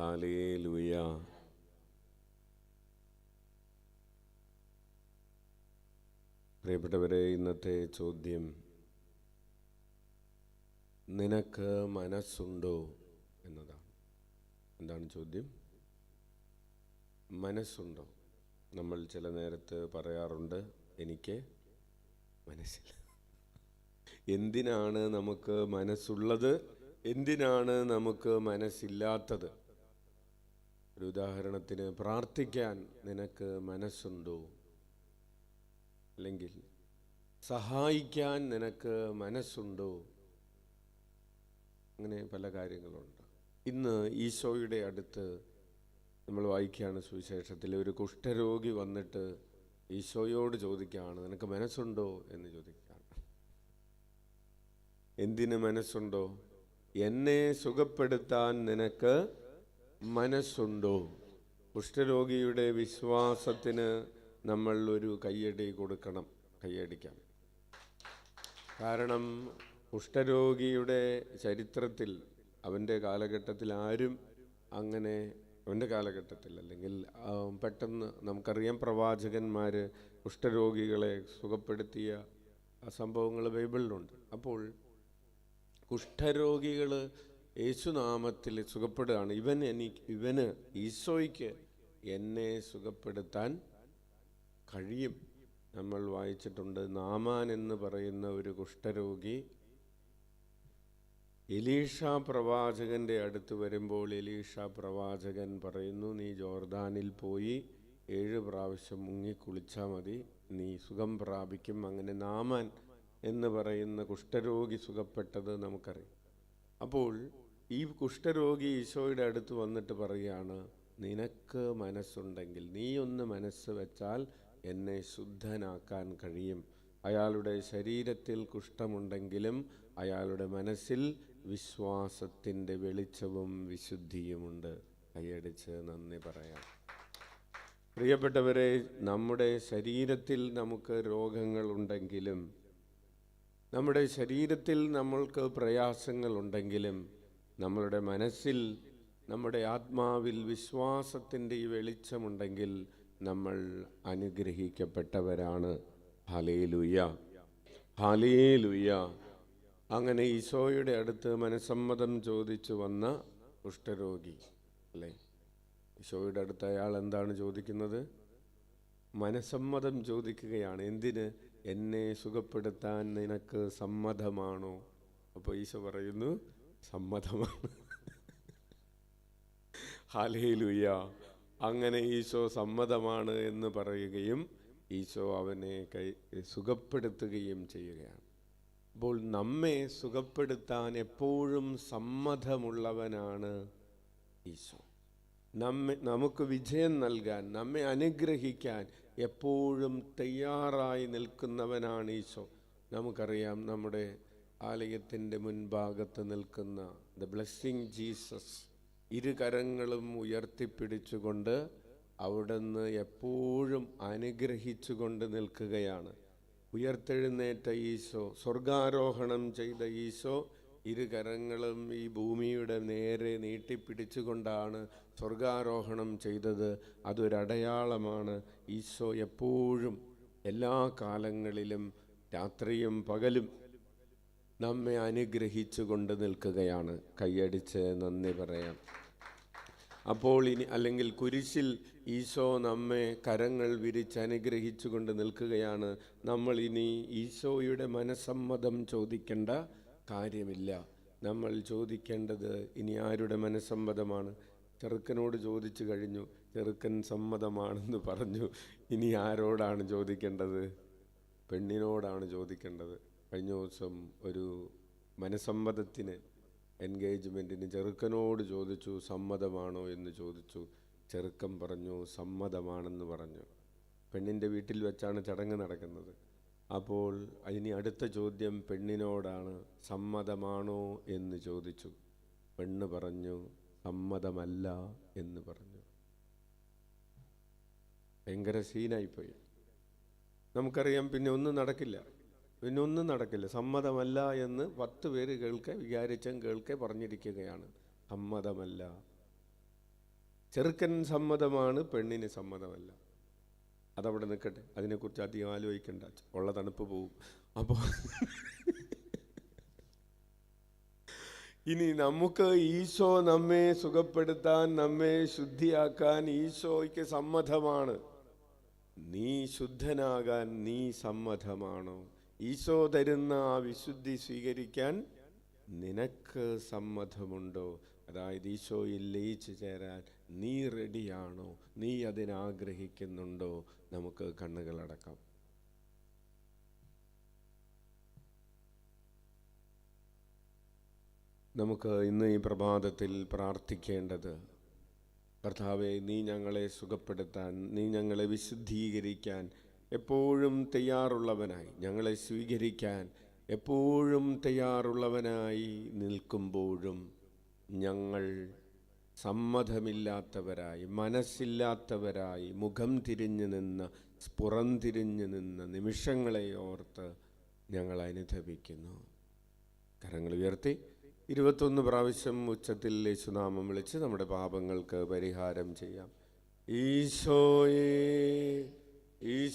Hallelujah പ്രിയപ്പെട്ടവരെ ഇന്നത്തെ ചോദ്യം നിനക്ക് മനസ്സുണ്ടോ? എന്നതാണ്. എന്താണ് ചോദ്യം? മനസ്സുണ്ടോ? നമ്മൾ ചില നേരത്ത് പറയാറുണ്ട് എനിക്ക് മനസ്സില്ല. എന്തിനാണ് നമുക്ക് മനസ്സുള്ളത്? എന്തിനാണ് നമുക്ക് മനസ്സില്ലാത്തത്? ഒരു ഉദാഹരണത്തിന് പ്രാർത്ഥിക്കാൻ നിനക്ക് മനസ്സുണ്ടോ? അല്ലെങ്കിൽ സഹായിക്കാൻ നിനക്ക് മനസ്സുണ്ടോ? അങ്ങനെ പല കാര്യങ്ങളുണ്ട്. ഇന്ന് ഈശോയുടെ അടുത്ത് നമ്മൾ വായിക്കുകയാണ് സുവിശേഷത്തിൽ. ഒരു കുഷ്ഠരോഗി വന്നിട്ട് ഈശോയോട് ചോദിക്കുകയാണ് നിനക്ക് മനസ്സുണ്ടോ? എന്ന് ചോദിക്കുകയാണ്. എന്തിന് മനസ്സുണ്ടോ? എന്നെ സുഖപ്പെടുത്താൻ നിനക്ക് മനസ്സുണ്ടോ? കുഷ്ഠരോഗിയുടെ വിശ്വാസത്തിന് നമ്മൾ ഒരു കയ്യടി കൊടുക്കണം കയ്യടിക്കാം. കാരണം കുഷ്ഠരോഗിയുടെ ചരിത്രത്തിൽ അവന്റെ കാലഘട്ടത്തിൽ ആരും അങ്ങനെ അവന്റെ കാലഘട്ടത്തിൽ അല്ലെങ്കിൽ പെട്ടെന്ന് നമുക്കറിയാം പ്രവാചകന്മാർ കുഷ്ഠരോഗികളെ സുഖപ്പെടുത്തിയ സംഭവങ്ങൾ ബൈബിളിലുണ്ട്. അപ്പോൾ കുഷ്ഠരോഗികൾ യേശുനാമത്തിൽ സുഖപ്പെടുകയാണ്. ഇവൻ എനിക്ക് ഇവന് ഈശോയ്ക്ക് എന്നെ സുഖപ്പെടുത്താൻ കഴിയും. നമ്മൾ വായിച്ചിട്ടുണ്ട് നാമാൻ എന്ന് പറയുന്ന ഒരു കുഷ്ഠരോഗി എലീഷ പ്രവാചകന്റെ അടുത്ത് വരുമ്പോൾ എലീഷ പ്രവാചകൻ പറയുന്നു നീ ജോർദാനിൽ പോയി ഏഴ് പ്രാവശ്യം മുങ്ങി കുളിച്ചാൽ മതി. നീ സുഖം പ്രാപിക്കും. അങ്ങനെ നാമാൻ എന്ന് പറയുന്ന കുഷ്ഠരോഗി സുഖപ്പെട്ടത് നമുക്കറിയാം. അപ്പോൾ ഈ കുഷ്ഠരോഗി ഈശോയുടെ അടുത്ത് വന്നിട്ട് പറയുകയാണ് നിനക്ക് മനസ്സുണ്ടെങ്കിൽ നീ ഒന്ന് മനസ്സ് വെച്ചാൽ എന്നെ ശുദ്ധനാക്കാൻ കഴിയും. അയാളുടെ ശരീരത്തിൽ കുഷ്ഠമുണ്ടെങ്കിലും അയാളുടെ മനസ്സിൽ വിശ്വാസത്തിന്റെ വെളിച്ചവും വിശുദ്ധിയുമുണ്ട്. കൈയടിച്ച് നന്ദി പറയാം. പ്രിയപ്പെട്ടവരെ നമ്മുടെ ശരീരത്തിൽ നമുക്ക് രോഗങ്ങളുണ്ടെങ്കിലും നമ്മുടെ ശരീരത്തിൽ നമ്മൾക്ക് പ്രയാസങ്ങളുണ്ടെങ്കിലും നമ്മളുടെ മനസ്സിൽ നമ്മുടെ ആത്മാവിൽ വിശ്വാസത്തിന്റെ ഈ വെളിച്ചമുണ്ടെങ്കിൽ നമ്മൾ അനുഗ്രഹിക്കപ്പെട്ടവരാണ്. ഹലേലുയ്യ ഹലേലുയ്യ അങ്ങനെ ഈശോയുടെ അടുത്ത് മനസ്സമ്മതം ചോദിച്ചു വന്ന കുഷ്ഠരോഗി അല്ലേ? ഈശോയുടെ അടുത്ത് അയാൾ എന്താണ് ചോദിക്കുന്നത്? മനസ്സമ്മതം ചോദിക്കുകയാണ്. എന്തിന്? എന്നെ സുഖപ്പെടുത്താൻ നിനക്ക് സമ്മതമാണോ? അപ്പോൾ ഈശോ പറയുന്നു സമ്മതമാണ്. ഹാലേലുയ്യ അങ്ങനെ ഈശോ സമ്മതമാണ് എന്ന് പറയുകയും ഈശോ അവനെ കൈ സുഖപ്പെടുത്തുകയും ചെയ്യുകയാണ്. അപ്പോൾ നമ്മെ സുഖപ്പെടുത്താൻ എപ്പോഴും സമ്മതമുള്ളവനാണ് ഈശോ. നമ്മെ നമുക്ക് വിജയം നൽകാൻ നമ്മെ അനുഗ്രഹിക്കാൻ എപ്പോഴും തയ്യാറായി നിൽക്കുന്നവനാണ് ഈശോ. നമുക്കറിയാം നമ്മുടെ ആലയത്തിന്റെ മുൻഭാഗത്ത് നിൽക്കുന്ന ദ ബ്ലെസ്സിങ് ജീസസ് ഇരു കരങ്ങളും ഉയർത്തിപ്പിടിച്ചുകൊണ്ട് അവിടുന്ന് എപ്പോഴും അനുഗ്രഹിച്ചുകൊണ്ട് നിൽക്കുകയാണ്. ഉയർത്തെഴുന്നേറ്റ ഈശോ സ്വർഗാരോഹണം ചെയ്ത ഈശോ ഇരു കരങ്ങളും ഈ ഭൂമിയുടെ നേരെ നീട്ടിപ്പിടിച്ചുകൊണ്ടാണ് സ്വർഗാരോഹണം ചെയ്തത്. അതൊരടയാളമാണ് ഈശോ എപ്പോഴും എല്ലാ കാലങ്ങളിലും രാത്രിയും പകലും നമ്മെ അനുഗ്രഹിച്ചു കൊണ്ട് നിൽക്കുകയാണ്. കൈയടിച്ച് നന്ദി പറയാം. അപ്പോൾ ഇനി അല്ലെങ്കിൽ കുരിശിൽ ഈശോ നമ്മെ കരങ്ങൾ വിരിച്ച് അനുഗ്രഹിച്ചു കൊണ്ട് നിൽക്കുകയാണ്. നമ്മൾ ഇനി ഈശോയുടെ മനസ്സമ്മതം ചോദിക്കേണ്ട കാര്യമില്ല. നമ്മൾ ചോദിക്കേണ്ടത് ഇനി ആരുടെ മനസ്സമ്മതമാണ്? ചെറുക്കനോട് ചോദിച്ചു കഴിഞ്ഞു ചെറുക്കൻ സമ്മതമാണെന്ന് പറഞ്ഞു ഇനി ആരോടാണ് ചോദിക്കേണ്ടത്? പെണ്ണിനോടാണ് ചോദിക്കേണ്ടത്. കഴിഞ്ഞ ദിവസം ഒരു മനസ്സമ്മതത്തിന് എൻഗേജ്മെന്റിന് ചെറുക്കനോട് ചോദിച്ചു സമ്മതമാണോ എന്ന് ചോദിച്ചു. ചെറുക്കൻ പറഞ്ഞു സമ്മതമാണെന്ന് പറഞ്ഞു. പെണ്ണിന്റെ വീട്ടിൽ വെച്ചാണ് ചടങ്ങ് നടക്കുന്നത്. അപ്പോൾ ഇനി അടുത്ത ചോദ്യം പെണ്ണിനോടാണ് സമ്മതമാണോ എന്ന് ചോദിച്ചു. പെണ്ണ് പറഞ്ഞു സമ്മതമല്ല എന്ന് പറഞ്ഞു. ഭയങ്കര സീനായിപ്പോയി. നമുക്കറിയാം പിന്നെ ഒന്നും നടക്കില്ല. പിന്നെ ഒന്നും നടക്കില്ല. സമ്മതമല്ല എന്ന് പത്ത് പേര് കേൾക്കെ വിചാരിച്ചും കേൾക്കെ പറഞ്ഞിരിക്കുകയാണ്. സമ്മതമല്ല. ചെറുക്കൻ സമ്മതമാണ് പെണ്ണിന് സമ്മതമല്ല. അതവിടെ നിൽക്കട്ടെ. അതിനെക്കുറിച്ച് അധികം ആലോചിക്കണ്ട. ഉള്ള തണുപ്പ് പോവും. അപ്പോൾ ഇനി നമുക്ക് ഈശോ നമ്മെ സുഖപ്പെടുത്താൻ നമ്മെ ശുദ്ധിയാക്കാൻ ഈശോയ്ക്ക് സമ്മതമാണ്. നീ ശുദ്ധനാകാൻ നീ സമ്മതമാണോ? ഈശോ തരുന്ന ആ വിശുദ്ധി സ്വീകരിക്കാൻ നിനക്ക് സമ്മതമുണ്ടോ? അതായത് ഈശോയിൽ ലയിച്ചു ചേരാൻ നീ റെഡിയാണോ? നീ അതിനാഗ്രഹിക്കുന്നുണ്ടോ? നമുക്ക് കണ്ണുകളടക്കാം. നമുക്ക് ഇന്ന് ഈ പ്രഭാതത്തിൽ പ്രാർത്ഥിക്കേണ്ടത് കർത്താവെ നീ ഞങ്ങളെ സുഖപ്പെടുത്താൻ നീ ഞങ്ങളെ വിശുദ്ധീകരിക്കാൻ എപ്പോഴും തയ്യാറുള്ളവനായി. ഞങ്ങളെ സ്വീകരിക്കാൻ എപ്പോഴും തയ്യാറുള്ളവനായി നിൽക്കുമ്പോഴും ഞങ്ങൾ സമ്മതമില്ലാത്തവരായി മനസ്സില്ലാത്തവരായി മുഖം തിരിഞ്ഞു നിന്ന് സ്പുറം തിരിഞ്ഞു നിന്ന് നിമിഷങ്ങളെ ഓർത്ത് ഞങ്ങൾ അനുധപിക്കുന്നു കരങ്ങൾ ഉയർത്തി. ഇരുപത്തൊന്ന് പ്രാവശ്യം ഉച്ചത്തിൽ യേശുനാമം വിളിച്ച് നമ്മുടെ പാപങ്ങൾക്ക് പരിഹാരം ചെയ്യാം. ഈശോയേ ഈശോ